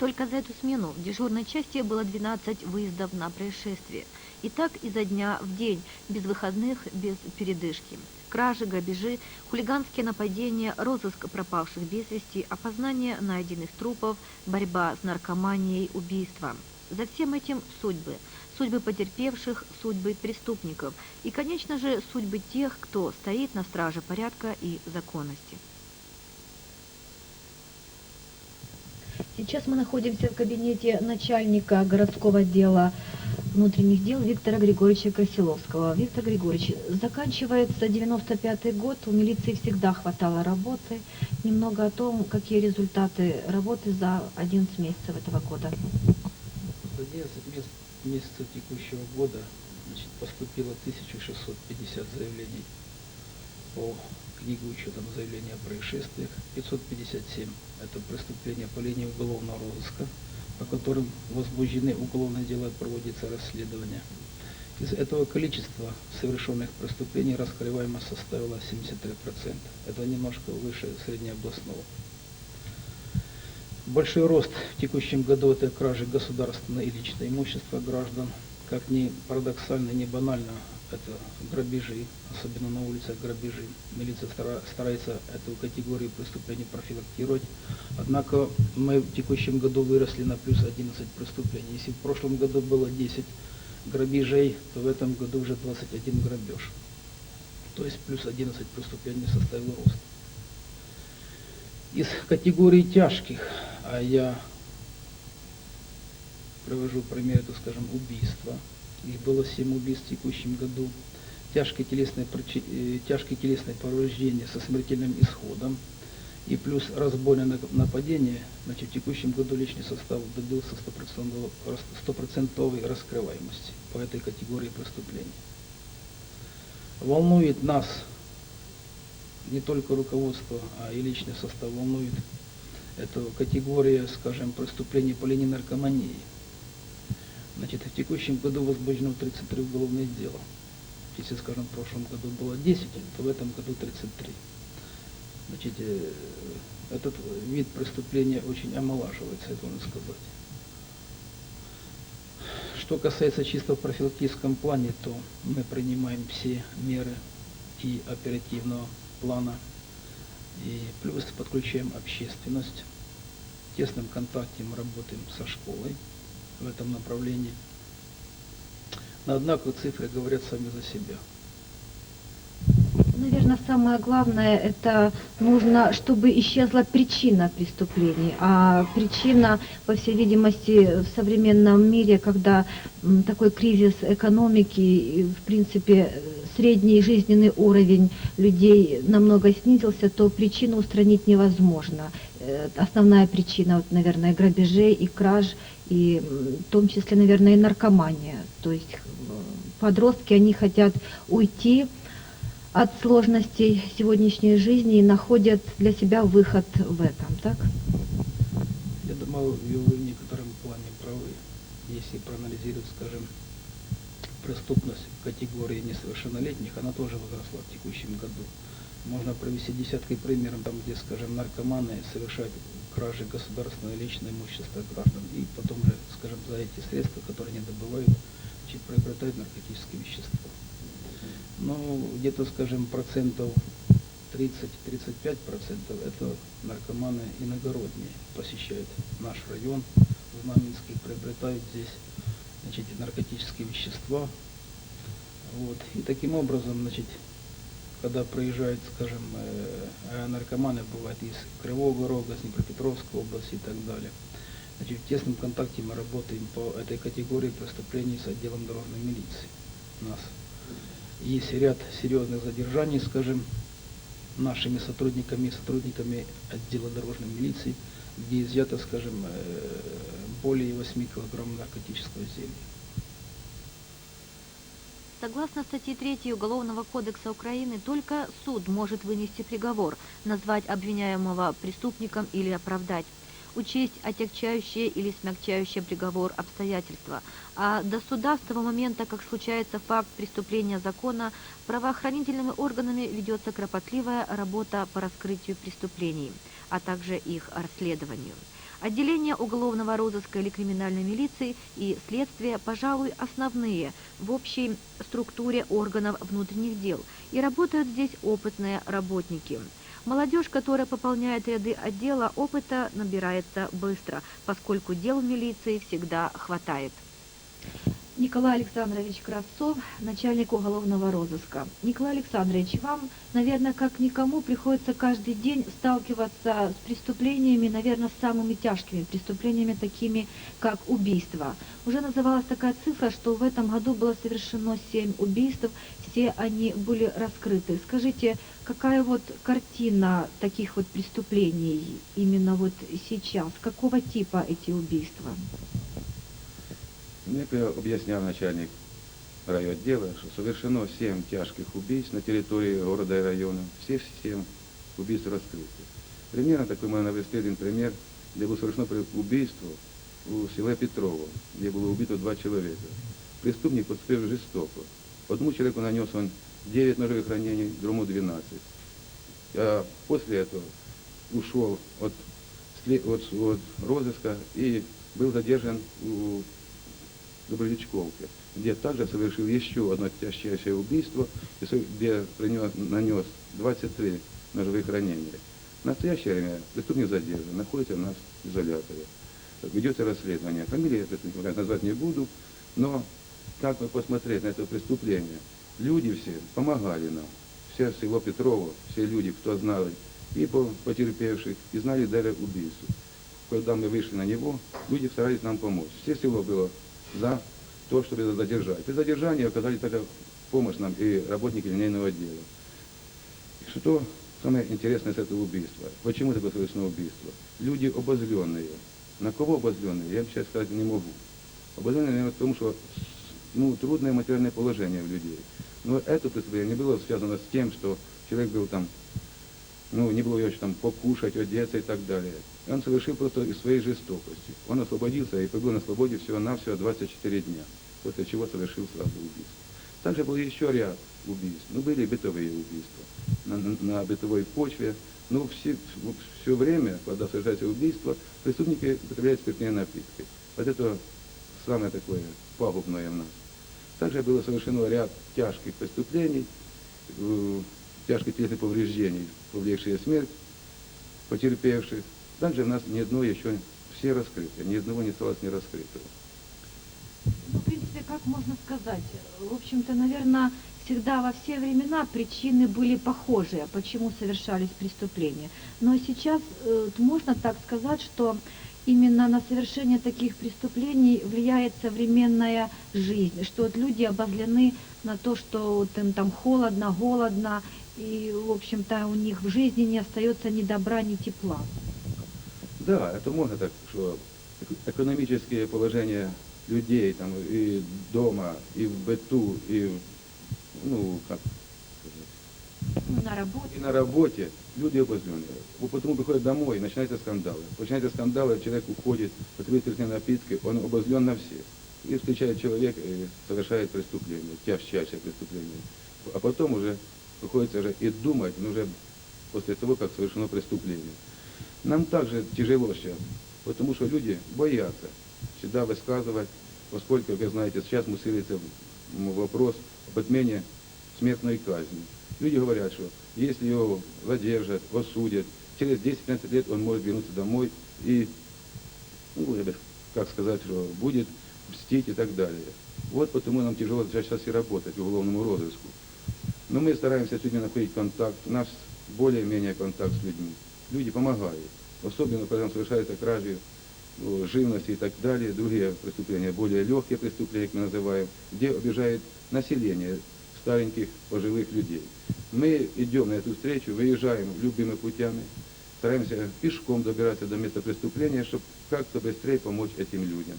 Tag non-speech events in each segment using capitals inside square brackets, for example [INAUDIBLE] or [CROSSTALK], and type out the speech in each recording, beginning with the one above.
Только за эту смену в дежурной части было 12 выездов на происшествие. И так изо дня в день, без выходных, без передышки. Кражи, грабежи, хулиганские нападения, розыск пропавших без вести, опознание найденных трупов, борьба с наркоманией, убийства. За всем этим судьбы. Судьбы потерпевших, судьбы преступников. И, конечно же, судьбы тех, кто стоит на страже порядка и законности. Сейчас мы находимся в кабинете начальника городского отдела внутренних дел Виктора Григорьевича Красиловского. Виктор Григорьевич, заканчивается 95-й год, у милиции всегда хватало работы. Немного о том, какие результаты работы за 11 месяцев этого года. За 11 месяц- месяцев текущего года значит, поступило 1650 заявлений по книге учетом заявления о происшествиях, 557 это преступления по линии уголовного розыска, по которым возбуждены уголовные дела, проводится расследование. Из этого количества совершенных преступлений раскрываемость составила 73%. Это немножко выше среднеобластного. Большой рост в текущем году это кражи государственного и личного имущества граждан. Как ни парадоксально, ни банально, это грабежи, особенно на улицах грабежи. Милиция стара- старается эту категорию преступлений профилактировать. Однако мы в текущем году выросли на плюс 11 преступлений. Если в прошлом году было 10 грабежей, то в этом году уже 21 грабеж. То есть плюс 11 преступлений составил рост из категории тяжких, а я привожу пример, это, скажем, убийства. Их было 7 убийств в текущем году. Тяжкое телесное, э, тяжкое телесное повреждение со смертельным исходом и плюс разбойное нап- нападение, значит, в текущем году личный состав добился стопроцентного- рас- стопроцентовой раскрываемости по этой категории преступлений. Волнует нас не только руководство, а и личный состав волнует. Это категория, скажем, преступлений по линии наркомании. Значит, в текущем году возбуждено 33 уголовных дела. Если, скажем, в прошлом году было 10, то в этом году 33. Значит, э, этот вид преступления очень омолаживается, это можно сказать. Что касается чисто в профилактическом плане, то мы принимаем все меры и оперативного плана, и плюс подключаем общественность. В тесном контакте мы работаем со школой в этом направлении. Но однако цифры говорят сами за себя. Наверное, самое главное, это нужно, чтобы исчезла причина преступлений. А причина, по всей видимости, в современном мире, когда такой кризис экономики, в принципе, средний жизненный уровень людей намного снизился, то причину устранить невозможно. Э, Основная причина, вот, наверное, грабежей и краж, и в том числе, наверное, и наркомания. То есть подростки, они хотят уйти от сложностей сегодняшней жизни и находят для себя выход в этом, так? Я думаю, вы в некотором плане правы, если проанализировать, скажем, преступность категории несовершеннолетних, она тоже возросла в текущем году. Можно провести десятки примеров, там, где, скажем, наркоманы совершают кражи государственного и личного имущества граждан, и потом же, скажем, за эти средства, которые они добывают, значит, приобретают наркотические вещества. Ну, где-то, скажем, процентов 30-35 процентов это наркоманы иногородние посещают наш район, Знаменский, приобретают здесь значит, наркотические вещества. Вот. И таким образом, значит, когда проезжают, скажем, э, а наркоманы бывают из Кривого Рога, с Днепропетровской области и так далее. Значит, в тесном контакте мы работаем по этой категории преступлений с отделом дорожной милиции. У нас есть ряд серьезных задержаний, скажем, нашими сотрудниками и сотрудниками отдела дорожной милиции, где изъято, скажем, э, более 8 килограмм наркотического изделия. Согласно статье 3 Уголовного кодекса Украины, только суд может вынести приговор, назвать обвиняемого преступником или оправдать, учесть отягчающие или смягчающие приговор обстоятельства. А до суда с того момента, как случается факт преступления закона, правоохранительными органами ведется кропотливая работа по раскрытию преступлений, а также их расследованию. Отделение уголовного розыска или криминальной милиции и следствие, пожалуй, основные в общей структуре органов внутренних дел. И работают здесь опытные работники. Молодежь, которая пополняет ряды отдела, опыта набирается быстро, поскольку дел в милиции всегда хватает. Николай Александрович Кравцов, начальник уголовного розыска. Николай Александрович, вам, наверное, как никому приходится каждый день сталкиваться с преступлениями, наверное, с самыми тяжкими преступлениями, такими как убийство. Уже называлась такая цифра, что в этом году было совершено 7 убийств, все они были раскрыты. Скажите, какая вот картина таких вот преступлений именно вот сейчас? Какого типа эти убийства? Мне объяснял начальник райотдела, что совершено 7 тяжких убийств на территории города и района. Все 7 убийств раскрыты. Примерно такой можно навести один пример, где было совершено убийство у села Петрово, где было убито два человека. Преступник поступил жестоко. Одному человеку нанес он 9 ножевых ранений, другому 12. А после этого ушел от, от, от розыска и был задержан у Доброличковке, где также совершил еще одно тяжчайшее убийство, где принес, нанес 23 ножевых ранения. В настоящее время преступник задержан, находится у нас в изоляторе. Ведется расследование. Фамилии преступника назвать не буду, но как мы посмотреть на это преступление? Люди все помогали нам. Все село Петрово, все люди, кто знали и по потерпевших, и знали даже убийцу. Когда мы вышли на него, люди старались нам помочь. Все село было за то, чтобы задержать. При задержании оказали также помощь нам и работники линейного отдела. Что самое интересное с этого убийства? Почему такое совершено убийство? Люди обозленные. На кого обозленные? Я сейчас сказать не могу. Обозленные, наверное, потому что ну, трудное материальное положение у людей. Но это преступление не было связано с тем, что человек был там, ну, не было еще там покушать, одеться и так далее. И он совершил просто из своей жестокости. Он освободился и побыл на свободе всего-навсего 24 дня, после чего совершил сразу убийство. Также был еще ряд убийств. Ну, были бытовые убийства на, на- на бытовой почве. Но все, все время, когда совершается убийство, преступники употребляют спиртные напитки. Вот это самое такое пагубное в нас. Также было совершено ряд тяжких преступлений, э, тяжких телесных повреждений, повлекшие смерть потерпевших. Также у нас ни одно еще все раскрыты, ни одного не осталось не раскрытого. Ну, в принципе, как можно сказать? В общем-то, наверное, всегда во все времена причины были похожие, почему совершались преступления. Но сейчас э, можно так сказать, что именно на совершение таких преступлений влияет современная жизнь, что вот люди обозлены на то, что вот им там холодно, голодно, и, в общем-то, у них в жизни не остается ни добра, ни тепла. Да, это можно так, что эк- экономические положения людей там и дома, и в быту, и ну, как Ну, на работе. И на работе люди обозленные. Вот Потому приходят домой, начинаются скандалы. Начинаются скандалы, человек уходит, потребует спиртные напитки, он обозлен на всех. И встречает человек и совершает преступление, тяжчайшее преступление. А потом уже приходится же и думать, ну, уже после того, как совершено преступление. Нам также тяжело сейчас, потому что люди боятся всегда высказывать, поскольку, как вы знаете, сейчас мусилится вопрос об отмене смертной казни. Люди говорят, что если его задержат, осудят, через 10-15 лет он может вернуться домой и, ну, как сказать, что будет мстить и так далее. Вот потому нам тяжело сейчас и работать уголовному розыску. Но мы стараемся сегодня находить контакт, у нас более-менее контакт с людьми. Люди помогают. Особенно, когда совершаются кражи ну, живности и так далее, другие преступления, более легкие преступления, как мы называем, где обижает население стареньких, пожилых людей. Мы идем на эту встречу, выезжаем любыми путями, стараемся пешком добираться до места преступления, чтобы как-то быстрее помочь этим людям.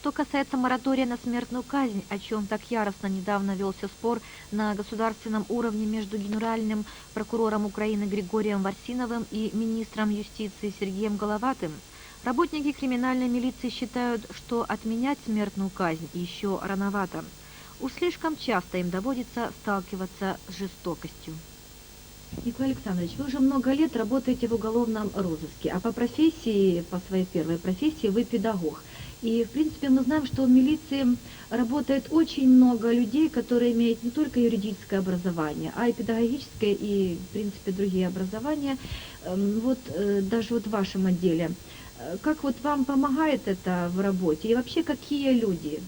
Что касается моратория на смертную казнь, о чем так яростно недавно велся спор на государственном уровне между генеральным прокурором Украины Григорием Варсиновым и министром юстиции Сергеем Головатым, работники криминальной милиции считают, что отменять смертную казнь еще рановато. Уж слишком часто им доводится сталкиваться с жестокостью. Николай Александрович, вы уже много лет работаете в уголовном розыске, а по профессии, по своей первой профессии, вы педагог. И, в принципе, мы знаем, что в милиции работает очень много людей, которые имеют не только юридическое образование, а и педагогическое, и, в принципе, другие образования. Эм, Вот э, даже вот в вашем отделе. Э, Как вот вам помогает это в работе? И вообще, какие люди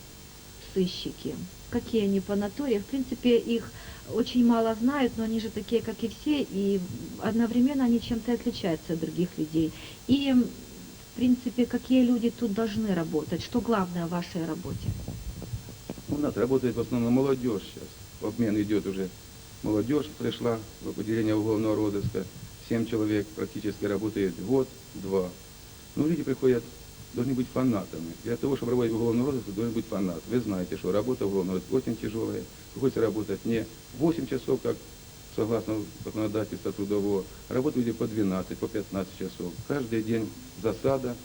сыщики? Какие они по натуре? В принципе, их очень мало знают, но они же такие, как и все, и одновременно они чем-то отличаются от других людей. И, в принципе, какие люди тут должны работать? Что главное в вашей работе? У нас работает в основном молодежь сейчас. Обмен идет уже. Молодежь пришла в отделение уголовного розыска. Семь человек практически работает год-два. Ну, люди приходят, должны быть фанатами. Для того, чтобы работать в уголовном розыске, должен быть фанат. Вы знаете, что работа в уголовном розыске очень тяжелая. Приходится работать не 8 часов, как согласно законодательству трудового, а работать люди по 12, по 15 часов. Каждый день засада,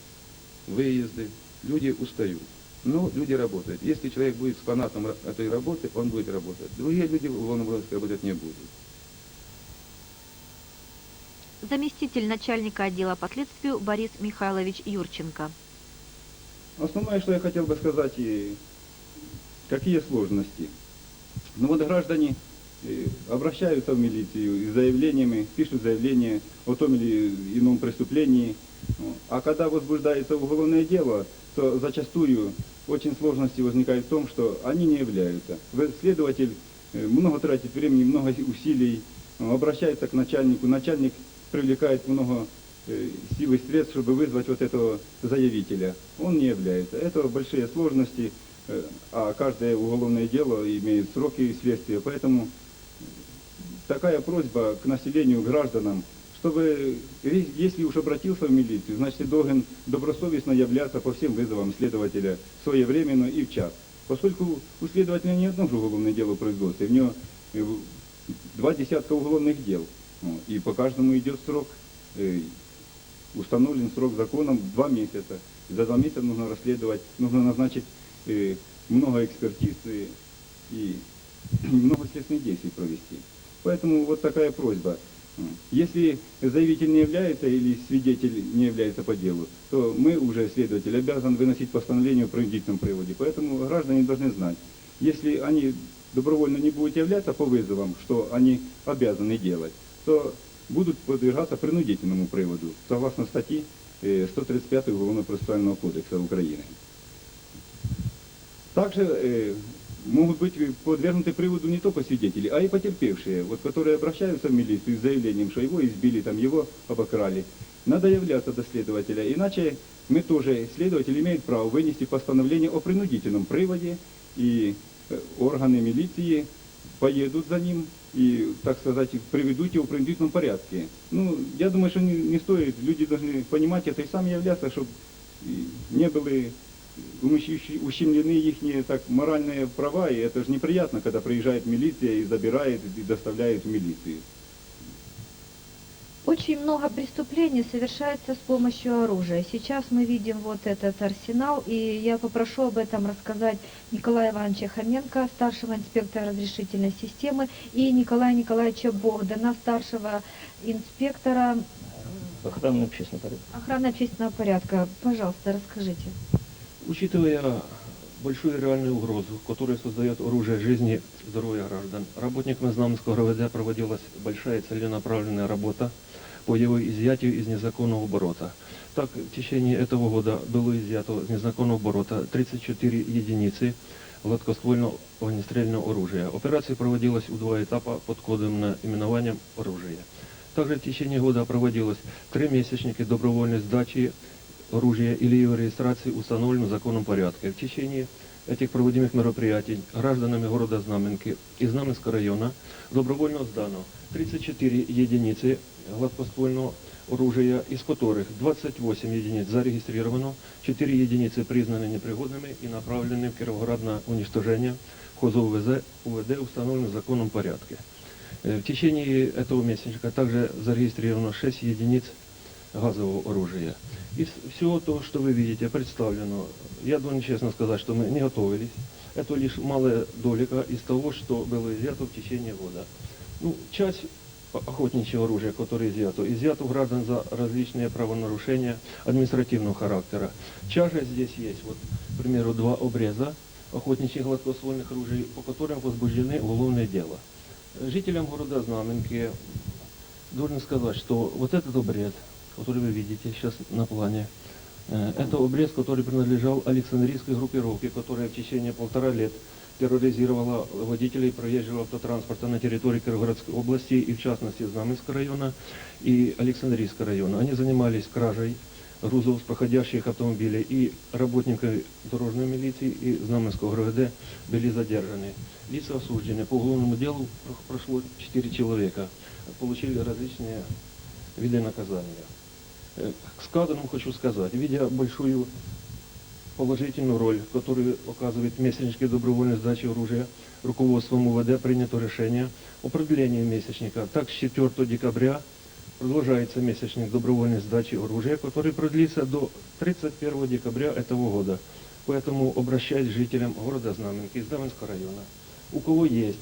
выезды. Люди устают. Но люди работают. Если человек будет с фанатом этой работы, он будет работать. Другие люди в уголовном розыске работать не будут. Заместитель начальника отдела по следствию Борис Михайлович Юрченко. Основное, что я хотел бы сказать, и какие сложности. Ну вот граждане э, обращаются в милицию с заявлениями, пишут заявление о том или ином преступлении. Ну, А когда возбуждается уголовное дело, то зачастую очень сложности возникают в том, что они не являются. Следователь э, много тратит времени, много усилий, обращается к начальнику, начальник привлекает много сил и средств, чтобы вызвать вот этого заявителя. Он не является. Это большие сложности, э, а каждое уголовное дело имеет сроки следствия. Поэтому такая просьба к населению, гражданам, чтобы, э, если уж обратился в милицию, значит, и должен добросовестно являться по всем вызовам следователя своевременно и в час. Поскольку у следователя не одно же уголовное дело в у него э, два десятка уголовных дел. И по каждому идет срок, э, установлен срок законом два месяца. За два месяца нужно расследовать, нужно назначить э, много экспертиз э, и [CLEARS THROAT] много следственных действий провести. Поэтому вот такая просьба. Если заявитель не является или свидетель не является по делу, то мы уже, следователь, обязан выносить постановление о принудительном приводе. Поэтому граждане должны знать, если они добровольно не будут являться по вызовам, что они обязаны делать, то будут подвергаться принудительному приводу, согласно статьи э, 135 Уголовно-процессуального кодекса Украины. Также могут быть подвергнуты приводу не только свидетели, а и потерпевшие, вот, которые обращаются в милицию с заявлением, что его избили, там, его обокрали. Надо являться до следователя, иначе мы тоже, следователь имеет право вынести постановление о принудительном приводе, и э, органы милиции поедут за ним и, так сказать, приведут его в принудительном порядке. Ну, я думаю, что не, не стоит, люди должны понимать это и сами являться, чтобы не были ущемлены их так моральные права, и это же неприятно, когда приезжает милиция и забирает и доставляет в милицию. Очень много преступлений совершается с помощью оружия. Сейчас мы видим вот этот арсенал, и я попрошу об этом рассказать Николая Ивановича Хоменко, старшего инспектора разрешительной системы, и Николая Николаевича Богдана, старшего инспектора Охрана общественного порядка. охраны общественного порядка. Пожалуйста, расскажите. Учитывая большую реальную угрозу, которую создает оружие жизни и здоровья граждан, работниками Знамского РВД проводилась большая целенаправленная работа по его изъятию из незаконного оборота. Так, в течение этого года было изъято из незаконного оборота 34 единицы гладкоствольного огнестрельного оружия. Операция проводилась в два этапа под кодовым именованием оружия. Также в течение года проводилось три месячники добровольной сдачи оружия или его регистрации в установленном законном порядке. В течение этих проводимых мероприятий гражданами города Знаменки и Знаменского района добровольно сдано 34 единицы гладкоствольного оружия, из которых 28 единиц зарегистрировано, 4 единицы признаны непригодными и направлены в Кировоград на уничтожение в хоз УВЗ, УВД в установленном законном порядке. Э, В течение этого месячника также зарегистрировано 6 единиц газового оружия. Из всего того, что вы видите, представлено, я должен честно сказать, что мы не готовились. Это лишь малая долика из того, что было изъято в течение года. Ну, часть охотничьего оружия, которое изъято, изъято граждан за различные правонарушения административного характера. Чаша здесь есть, вот, к примеру, два обреза охотничьих гладкоствольных оружий, по которым возбуждены уголовное дело. Жителям города Знаменки должен сказать, что вот этот обрез, который вы видите сейчас на плане, э, это обрез, который принадлежал Александрийской группировке, которая в течение полтора лет терроризировала водителей проезжего автотранспорта на территории Кировоградской области и в частности Знаменского района и Александрийского района. Они занимались кражей грузов с проходящих автомобилей и работники дорожной милиции и Знаменского ГРВД были задержаны. Лица осуждены. По уголовному делу про- прошло 4 человека. Получили различные виды наказания. К сказанному хочу сказать, видя большую положительную роль, которую оказывает месячники добровольной сдачи оружия, руководством УВД принято решение о продлении месячника. Так, с 4 декабря продолжается месячник добровольной сдачи оружия, который продлится до 31 декабря этого года. Поэтому обращаюсь к жителям города Знаменки из Даванского района. У кого есть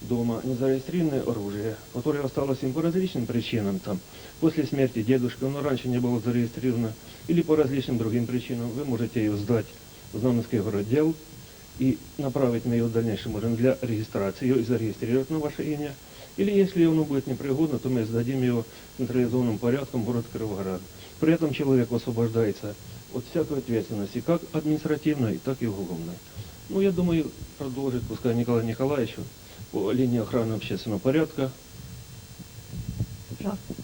дома незарегистрированное оружие, которое осталось им по различным причинам, там, после смерти дедушки, оно раньше не было зарегистрировано, или по различным другим причинам, вы можете ее сдать в Знаменский городдел и направить на ее в дальнейшем можем для регистрации, ее и зарегистрировать на ваше имя. Или если оно будет непригодно, то мы сдадим ее централизованным порядком в город Кировоград. При этом человек освобождается от всякой ответственности, как административной, так и уголовной. Ну, я думаю, продолжит, пускай Николай Николаевич по линии охраны общественного порядка. Пожалуйста.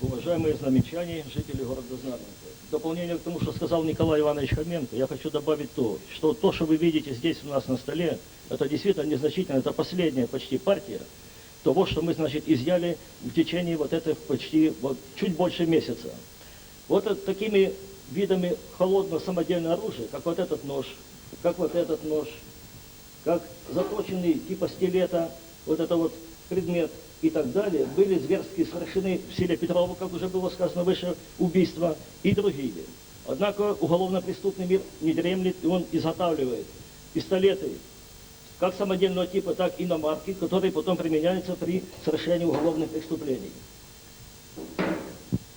Уважаемые знаменчане, жители города Знаменка. В дополнение к тому, что сказал Николай Иванович Хоменко, я хочу добавить то, что то, что вы видите здесь у нас на столе, это действительно незначительно, это последняя почти партия того, что мы, значит, изъяли в течение вот этих почти, вот, чуть больше месяца. Вот такими видами холодного самодельного оружия, как вот этот нож, как вот этот нож, как заточенный типа стилета, вот это вот предмет и так далее, были зверски совершены в селе Петрово, как уже было сказано выше, убийства и другие. Однако уголовно-преступный мир не дремлет, и он изготавливает пистолеты как самодельного типа, так и иномарки, которые потом применяются при совершении уголовных преступлений.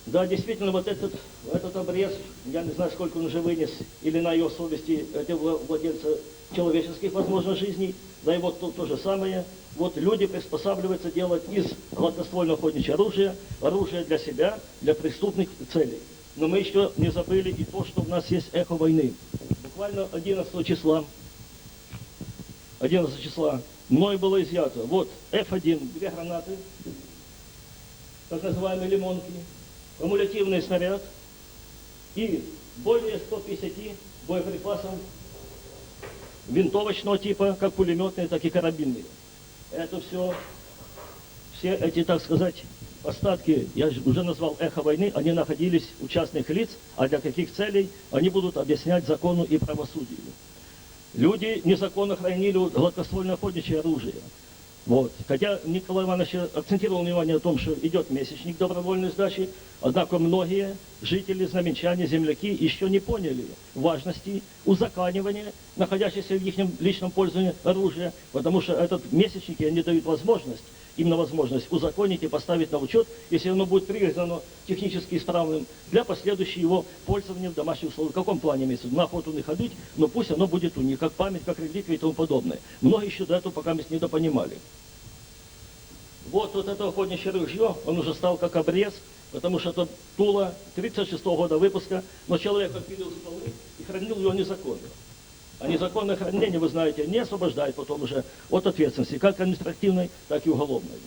Да, действительно, вот этот, этот обрез, я не знаю, сколько он уже вынес, или на его совести эти вла- владельцы человеческих, возможно, жизней, да и вот то, то же самое. Вот люди приспосабливаются делать из гладкоствольного охотничьего оружия оружие для себя, для преступных целей. Но мы еще не забыли и то, что у нас есть эхо войны. Буквально 11 числа 11 числа мной было изъято. Вот F1, две гранаты, так называемые лимонки, кумулятивный снаряд и более 150 боеприпасов винтовочного типа, как пулеметные, так и карабинные. Это все, все эти, так сказать, остатки, я же уже назвал эхо войны, они находились у частных лиц, а для каких целей они будут объяснять закону и правосудию. Люди незаконно хранили гладкоствольное охотничье оружие. Вот. Хотя Николай Иванович акцентировал внимание на том, что идет месячник добровольной сдачи, однако многие жители, знаменчане, земляки еще не поняли важности узаканивания находящихся в их личном пользовании оружия, потому что этот месячники, они дают возможность, именно возможность узаконить и поставить на учет, если оно будет признано технически исправным, для последующего его пользования в домашних условиях. В каком плане имеется? На охоту не ходить, но пусть оно будет у них, как память, как реликвия и тому подобное. Многие еще до этого пока не допонимали. Вот, вот это охотничье ружье, он уже стал как обрез, потому что это Тула 36 года выпуска, но человек отпилил стволы и хранил его незаконно. А незаконное хранение, вы знаете, не освобождает потом уже от ответственности, как административной, так и уголовной.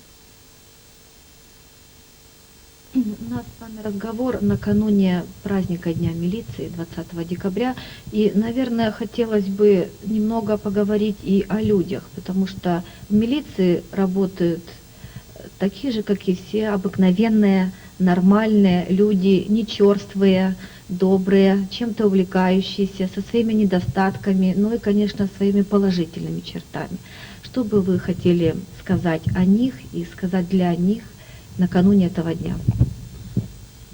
У нас с вами разговор накануне праздника Дня милиции 20 декабря. И, наверное, хотелось бы немного поговорить и о людях, потому что в милиции работают такие же, как и все, обыкновенные, нормальные люди, не черствые, добрые, чем-то увлекающиеся, со своими недостатками, ну и, конечно, своими положительными чертами. Что бы вы хотели сказать о них и сказать для них накануне этого дня?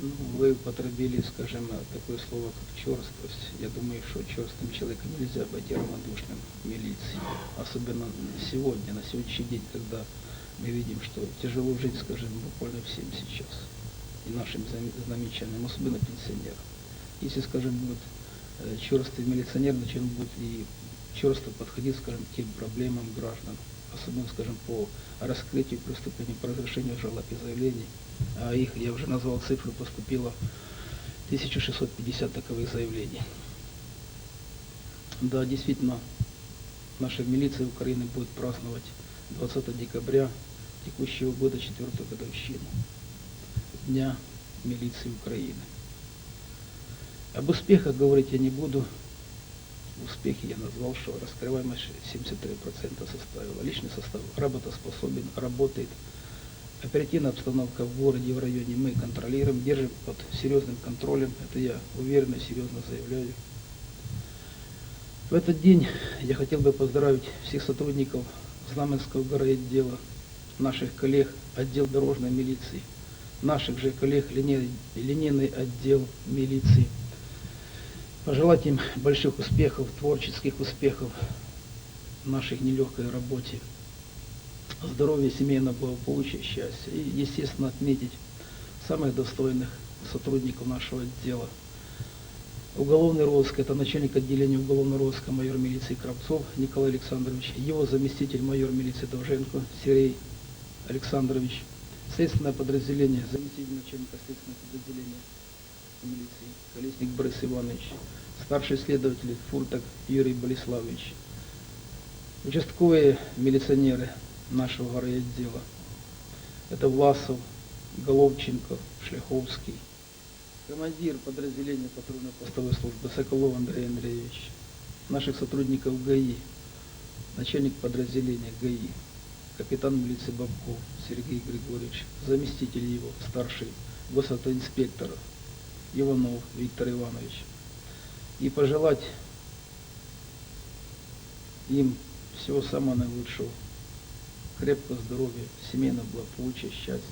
Ну, вы употребили, скажем, такое слово, как черствость. Я думаю, что черствым человеком нельзя быть равнодушным милиции. Особенно сегодня, на сегодняшний день, когда мы видим, что тяжело жить, скажем, буквально всем сейчас. И нашим замечательным, особенно пенсионерам. Если, скажем, будет э, черствый милиционер, значит, он будет и черство подходить, скажем, к тем проблемам граждан, особенно, скажем, по раскрытию преступлений, по разрешению жалоб и заявлений. А их, я уже назвал цифру, поступило 1650 таковых заявлений. Да, действительно, наша милиция Украины будет праздновать 20 декабря текущего года четвертую годовщину Дня милиции Украины. Об успехах говорить я не буду. Успехи я назвал, что раскрываемость 73% составила. Личный состав работоспособен, работает. Оперативная обстановка в городе в районе мы контролируем, держим под серьезным контролем. Это я уверенно серьезно заявляю. В этот день я хотел бы поздравить всех сотрудников Знаменского городдела, наших коллег отдел дорожной милиции, наших же коллег линей- линейный отдел милиции. Пожелать им больших успехов, творческих успехов в нашей нелегкой работе, здоровья, семейного благополучия, счастья. И, естественно, отметить самых достойных сотрудников нашего отдела. Уголовный розыск, это начальник отделения уголовного розыска майор милиции Кравцов Николай Александрович, его заместитель майор милиции Довженко Сергей Александрович, следственное подразделение, заместитель начальника следственного подразделения милиции Колесник Борис Иванович, старший следователь Фуртак Юрий Болеславович, участковые милиционеры нашего городдела, это Власов, Головченко, Шляховский, командир подразделения патрульно-постовой службы Соколов Андрей Андреевич, наших сотрудников ГАИ, начальник подразделения ГАИ, капитан милиции Бабков Сергей Григорьевич, заместитель его, старший госавтоинспектор Иванов Виктор Иванович. И пожелать им всего самого наилучшего, крепкого здоровья, семейного благополучия, счастья.